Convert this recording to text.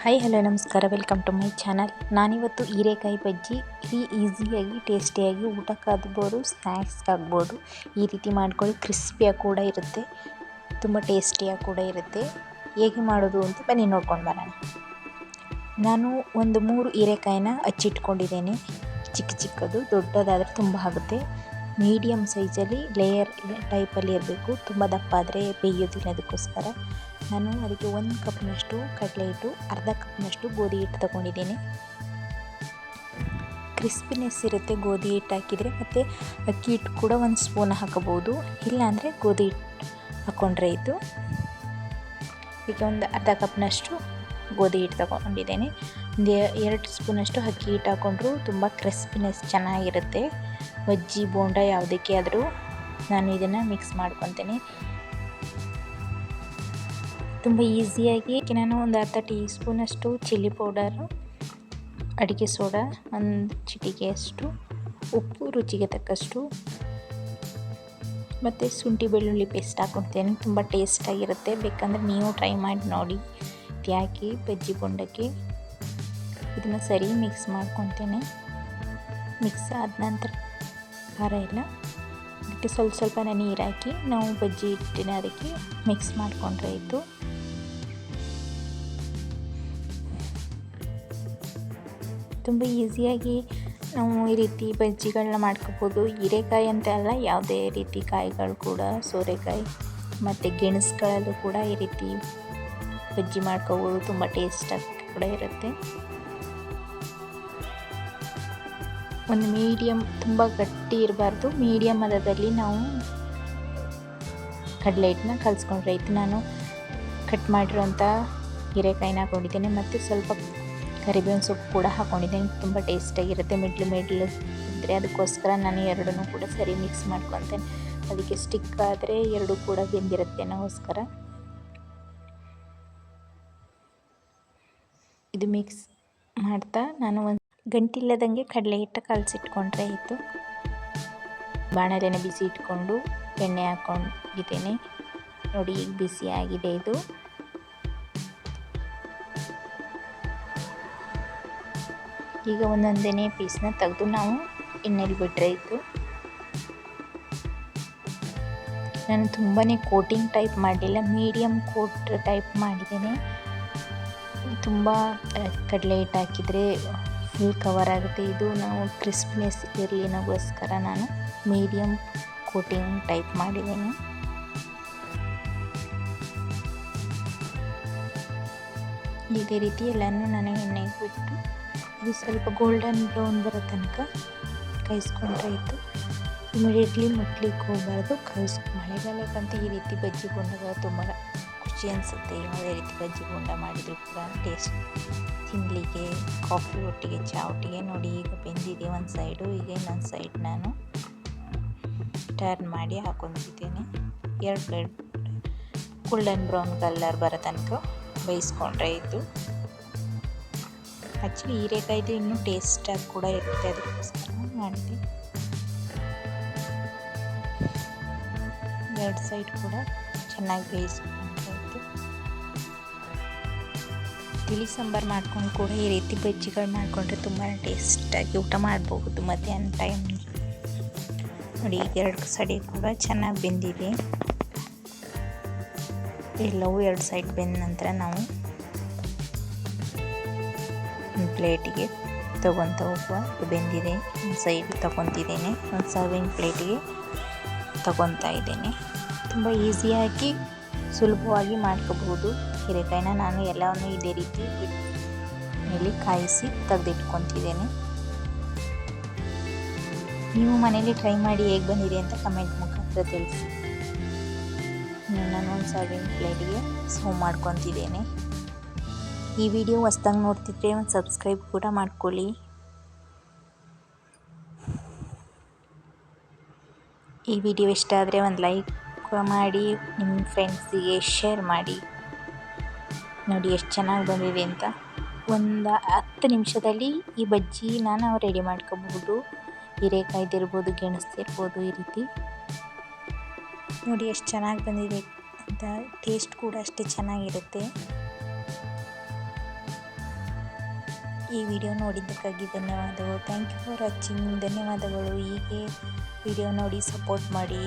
Hi, hello, ನಮಸ್ಕಾರ. Welcome to my channel ನಾನಿವತ್ತು ಹೀರೆಕಾಯಿ ಬಜ್ಜಿ. ಈ ಈಸಿಯಾಗಿ ಟೇಸ್ಟಿಯಾಗಿ ಊಟಕ್ಕಾಗ್ಬೋದು ಸ್ನ್ಯಾಕ್ಸ್ಗಾಗ್ಬೋದು ಈ ರೀತಿ ಮಾಡ್ಕೊಳ್ಳಿ. ಕ್ರಿಸ್ಪಿಯಾಗಿ ಕೂಡ ಇರುತ್ತೆ. ತುಂಬ ಟೇಸ್ಟಿಯಾಗಿ ಕೂಡ ಇರುತ್ತೆ. ಹೇಗೆ ಮಾಡೋದು ಅಂತ ಬನ್ನಿ, ನೋಡ್ಕೊಂಡು ಬರೋಣ. ನಾನು ಒಂದು ಮೂರು ಹೀರೆಕಾಯಿನ ಹಚ್ಚಿಟ್ಕೊಂಡಿದ್ದೇನೆ ಚಿಕ್ಕ ಚಿಕ್ಕದು, ದೊಡ್ಡದಾದರೆ ತುಂಬ ಆಗುತ್ತೆ. ಮೀಡಿಯಮ್ ಸೈಜಲ್ಲಿ ಲೇಯರ್ ಟೈಪಲ್ಲಿ ಇರಬೇಕು. ತುಂಬ ದಪ್ಪ ಆದರೆ ಬೇಯೋದಿಲ್ಲ ಅದಕ್ಕೋಸ್ಕರ. ನಾನು ಅದಕ್ಕೆ ಒಂದು ಕಪ್ನಷ್ಟು ಕಡಲೆ ಹಿಟ್ಟು, ಅರ್ಧ ಕಪ್ನಷ್ಟು ಗೋಧಿ ಹಿಟ್ಟು ತಗೊಂಡಿದ್ದೀನಿ. ಕ್ರಿಸ್ಪಿನೆಸ್ ಇರುತ್ತೆ ಗೋಧಿ ಹಿಟ್ಟು ಹಾಕಿದರೆ, ಮತ್ತು ಅಕ್ಕಿ ಹಿಟ್ಟು ಕೂಡ ಒಂದು ಸ್ಪೂನ್ ಹಾಕಬಹುದು. ಇಲ್ಲಾಂದರೆ ಗೋಧಿ ಹಿಟ್ಟು ಹಾಕ್ಕೊಂಡ್ರೆ ಇದು ಈಗ ಒಂದು ಅರ್ಧ ಕಪ್ನಷ್ಟು ಗೋಧಿ ಹಿಟ್ಟು ತಗೊಂಡಿದ್ದೇನೆ. ಒಂದು ಎರಡು ಸ್ಪೂನಷ್ಟು ಅಕ್ಕಿ ಹಿಟ್ಟು ಹಾಕ್ಕೊಂಡ್ರು ತುಂಬ ಕ್ರಿಸ್ಪಿನೆಸ್ ಚೆನ್ನಾಗಿರುತ್ತೆ. ಬಜ್ಜಿ, ಬೋಂಡ ಯಾವುದಕ್ಕೆ ಆದರೂ ನಾನು ಇದನ್ನು ಮಿಕ್ಸ್ ಮಾಡ್ಕೊತೀನಿ ತುಂಬ ಈಸಿಯಾಗಿ ನಾನು ಒಂದು ಅರ್ಧ ಟೀ ಸ್ಪೂನಷ್ಟು ಚಿಲ್ಲಿ ಪೌಡರು, ಅಡುಗೆ ಸೋಡಾ, ಒಂದು ಚಿಟಿಕೆಯಷ್ಟು ಉಪ್ಪು ರುಚಿಗೆ ತಕ್ಕಷ್ಟು, ಮತ್ತು ಶುಂಠಿ ಬೆಳ್ಳುಳ್ಳಿ ಪೇಸ್ಟ್ ಹಾಕೊಳ್ತೇನೆ ತುಂಬ ಟೇಸ್ಟಾಗಿರುತ್ತೆ. ಬೇಕಂದರೆ ನೀವು ಟ್ರೈ ಮಾಡಿ ನೋಡಿ. ತ್ಯಾಕಿ ಬಜ್ಜಿ ಬೊಂಡಕ್ಕೆ ಇದನ್ನು ಸರಿ ಮಿಕ್ಸ್ ಮಾಡ್ಕೊತೇನೆ. ಮಿಕ್ಸ್ ಆದ ನಂತರ ಖಾರ ಎಲ್ಲ ಅದಕ್ಕೆ ಸ್ವಲ್ಪ ಸ್ವಲ್ಪ ನೀರು ಹಾಕಿ ನಾವು ಬಜ್ಜಿ ಹಿಟ್ಟಿನ ಅದಕ್ಕೆ ಮಿಕ್ಸ್ ಮಾಡಿಕೊಂಡ್ರೆ ಇತ್ತು ತುಂಬ ಈಸಿಯಾಗಿ ನಾವು ಈ ರೀತಿ ಬಜ್ಜಿಗಳನ್ನ ಮಾಡ್ಕೋಬೋದು. ಹೀರೆಕಾಯಿ ಅಂತ ಅಲ್ಲ, ಯಾವುದೇ ರೀತಿ ಕಾಯಿಗಳು ಕೂಡ, ಸೋರೆಕಾಯಿ ಮತ್ತು ಗೆಣಸುಗಳಲ್ಲೂ ಕೂಡ ಈ ರೀತಿ ಬಜ್ಜಿ ಮಾಡ್ಕೋಬೋದು. ತುಂಬ ಟೇಸ್ಟಾಗಿ ಕೂಡ ಇರುತ್ತೆ. ಒಂದು ಮೀಡಿಯಮ್ ತುಂಬ ಗಟ್ಟಿ ಇರಬಾರ್ದು. ಮೀಡಿಯಮ್ ಹದದಲ್ಲಿ ನಾವು ಕಡಲೆ ಹಿಟ್ಟನ್ನ ಕಲಿಸ್ಕೊಂಡ್ರೆ ಆಯಿತು. ನಾನು ಕಟ್ ಮಾಡಿರೋಂಥ ಹೀರೆಕಾಯಿನ ಹಾಕೊಂಡಿದ್ದೇನೆ. ಮತ್ತು ಸ್ವಲ್ಪ ಕರಿಬೇವಿನ ಸೊಪ್ಪು ಕೂಡ ಹಾಕ್ಕೊಂಡಿದ್ದೀನಿ ತುಂಬ ಟೇಸ್ಟಾಗಿರುತ್ತೆ ಮಿಡ್ಲು ಮಿಡ್ಲು ಇದ್ದರೆ ಅದಕ್ಕೋಸ್ಕರ ನಾನು ಎರಡನ್ನೂ ಕೂಡ ಸರಿ ಮಿಕ್ಸ್ ಮಾಡ್ಕೊತೇನೆ. ಅದಕ್ಕೆ ಸ್ಟಿಕ್ ಆದರೆ ಎರಡು ಕೂಡ ಬೆಂದಿರುತ್ತೆ ಅನ್ನೋಸ್ಕರ. ಇದು ಮಿಕ್ಸ್ ಮಾಡ್ತಾ ನಾನು ಒಂದು ಗಂಟಿಲ್ಲದಂಗೆ ಕಡಲೆ ಹಿಟ್ಟು ಕಲಸಿಟ್ಕೊಂಡ್ರೆ ಆಯಿತು. ಬಾಣಲೆನ ಬಿಸಿ ಇಟ್ಕೊಂಡು ಎಣ್ಣೆ ಹಾಕ್ಕೊಂಡಿದ್ದೇನೆ ನೋಡಿ ಈಗ ಬಿಸಿ ಇದು. ಈಗ ಒಂದೊಂದನೇ ಪೀಸ್ನ ತೆಗೆದು ನಾವು ಎಣ್ಣೆಲಿ ಬಿಟ್ಟರೆ ಇತ್ತು ನಾನು ತುಂಬಾ ಕೋಟಿಂಗ್ ಟೈಪ್ ಮಾಡಲಿಲ್ಲ ಮೀಡಿಯಮ್ ಕೋಟ್ ಟೈಪ್ ಮಾಡಿದ್ದೇನೆ. ತುಂಬ ಕಡಲೆ ಹಿಟ್ಟು ಹಾಕಿದರೆ ಫುಲ್ ಕವರ್ ಆಗುತ್ತೆ. ಇದು ನಾವು ಕ್ರಿಸ್ಪಿನೆಸ್ ಇರಲಿ ಅನ್ನೋಗೋಸ್ಕರ ನಾನು ಮೀಡಿಯಮ್ ಕೋಟಿಂಗ್ ಟೈಪ್ ಮಾಡಿದ್ದೇನೆ. ಇದೇ ರೀತಿ ಎಲ್ಲನೂ ನಾನು ಎಣ್ಣೆಗೆ ಬಿಟ್ಟು ಇದು ಸ್ವಲ್ಪ ಗೋಲ್ಡನ್ ಬ್ರೌನ್ ಬರೋ ತನಕ ಕಾಯಿಸ್ಕೊಂಡ್ರೆ ಇಮಿಡಿಯೇಟ್ಲಿ ಮುಟ್ಲಿಕ್ಕೆ ಹೋಗಬಾರ್ದು. ಕಾಯಿಸ್, ಮಳೆಗಾಲಕ್ಕಂತ ಈ ರೀತಿ ಬಜ್ಜಿ ಬೋಂಡಗಳು ತುಂಬ ಖುಷಿ ಅನಿಸುತ್ತೆ. ಯಾವುದೇ ರೀತಿ ಬಜ್ಜಿ ಬೋಂಡ ಮಾಡಿದರೂ ಕೂಡ ಟೇಸ್ಟ್ ತಿನ್ನಲಿಕ್ಕೆ ಕಾಫಿ ಒಟ್ಟಿಗೆ ಚಹಾ ಒಟ್ಟಿಗೆ ನೋಡಿ ಈಗ ಬೆಂದಿದೆ ಒಂದು ಸೈಡು ಈಗ ಇನ್ನೊಂದು ಸೈಡ್ ನಾನು ಟರ್ನ್ ಮಾಡಿ ಹಾಕೊಂಡಿದ್ದೇನೆ. ಎರಡು ಪ್ಲೇಟ್ ಗೋಲ್ಡನ್ ಬ್ರೌನ್ ಕಲರ್ ಬರೋ ತನಕ ಬೇಯಿಸ್ಕೊಂಡ್ರೆ ಇತ್ತು ಆ್ಯಕ್ಚುಲಿ ಹೀರೆಕಾಯ್ದು ಇನ್ನೂ ಟೇಸ್ಟಾಗಿ ಕೂಡ ಇರುತ್ತೆ ಅದಕ್ಕೋಸ್ಕರ ಮಾಡಿದೆ ಎರಡು ಸೈಡ್ ಕೂಡ ಚೆನ್ನಾಗಿ ಬೇಯಿಸ್ಕೊಂಡು ತಿಳಿ ಸಾಂಬಾರು ಮಾಡ್ಕೊಂಡು ಕೂಡ ಈ ರೀತಿ ಬಜ್ಜಿಗಳು ಮಾಡಿಕೊಂಡ್ರೆ ತುಂಬಾ ಟೇಸ್ಟಾಗಿ ಊಟ ಮಾಡಬಹುದು ಮಧ್ಯಾಹ್ನ ಟೈಮ್ ನೋಡಿ, ಈಗ ಎರಡು ಸೈಡ್ ಕೂಡ ಚೆನ್ನಾಗಿ ಬೆಂದಿದೆ. ಎಲ್ಲವೂ ಎರಡು ಸೈಡ್ ಬೆಂದ ನಂತರ ನಾವು ಪ್ಲೇಟಿಗೆ ತೊಗೊತ ಹೋಗುವ. ಬೆಂದಿದೆ. ಒಂದು ಸೈಡ್ ತಗೊತಿದ್ದೇನೆ. ಒಂದು ಸರ್ವಿಂಗ್ ಪ್ಲೇಟಿಗೆ ತಗೊತಾ ಇದ್ದೇನೆ. ತುಂಬ ಈಸಿಯಾಗಿ ಸುಲಭವಾಗಿ ಮಾಡ್ಕೋಬಹುದು. ಹೀರೆಕಾಯಿನ ನಾನು ಎಲ್ಲವನ್ನು ಇದೇ ರೀತಿ ಇಲ್ಲಿ ಕಾಯಿಸಿ ತೆಗೆದಿಟ್ಕೊತಿದ್ದೇನೆ. ನೀವು ಮನೇಲಿ ಟ್ರೈ ಮಾಡಿ ಹೇಗೆ ಬಂದಿದೆ ಅಂತ ಕಮೆಂಟ್ ಮುಖಾಂತರ ತಿಳಿಸಿ. ನಾನು ಒಂದು ಸರ್ವಿಂಗ್ ಪ್ಲೇಟಿಗೆ ಸರ್ವ್ ಮಾಡ್ಕೊತಿದ್ದೇನೆ. ಈ ವಿಡಿಯೋ ಹೊಸ್ದಾಗಿ ನೋಡ್ತಿದ್ರೆ ಒಂದು ಸಬ್ಸ್ಕ್ರೈಬ್ ಕೂಡ ಮಾಡ್ಕೊಳ್ಳಿ. ಈ ವಿಡಿಯೋ ಇಷ್ಟ ಆದರೆ ಒಂದು ಲೈಕ್ ಮಾಡಿ ನಿಮ್ಮ ಫ್ರೆಂಡ್ಸಿಗೆ ಶೇರ್ ಮಾಡಿ. ನೋಡಿ ಎಷ್ಟು ಚೆನ್ನಾಗಿ ಬಂದಿದೆ ಅಂತ. ಒಂದು ಹತ್ತು ನಿಮಿಷದಲ್ಲಿ ಈ ಬಜ್ಜಿ ನಾನು ರೆಡಿ ಮಾಡ್ಕೋಬಹುದು. ಹೀರೆಕಾಯ್ದಿರ್ಬೋದು ಗೆಣಸ್ದಿರ್ಬೋದು ಈ ರೀತಿ. ನೋಡಿ ಎಷ್ಟು ಚೆನ್ನಾಗಿ ಬಂದಿದೆ ಅಂತ ಟೇಸ್ಟ್ ಕೂಡ ಅಷ್ಟೇ ಚೆನ್ನಾಗಿರುತ್ತೆ. ಈ ವಿಡಿಯೋ ನೋಡಿದ್ದಕ್ಕಾಗಿ ಧನ್ಯವಾದಗಳು. ಥ್ಯಾಂಕ್ ಯು ಫಾರ್ ವಾಚಿಂಗ್ ಧನ್ಯವಾದಗಳು. ಹೀಗೆ ವಿಡಿಯೋ ನೋಡಿ ಸಪೋರ್ಟ್ ಮಾಡಿ.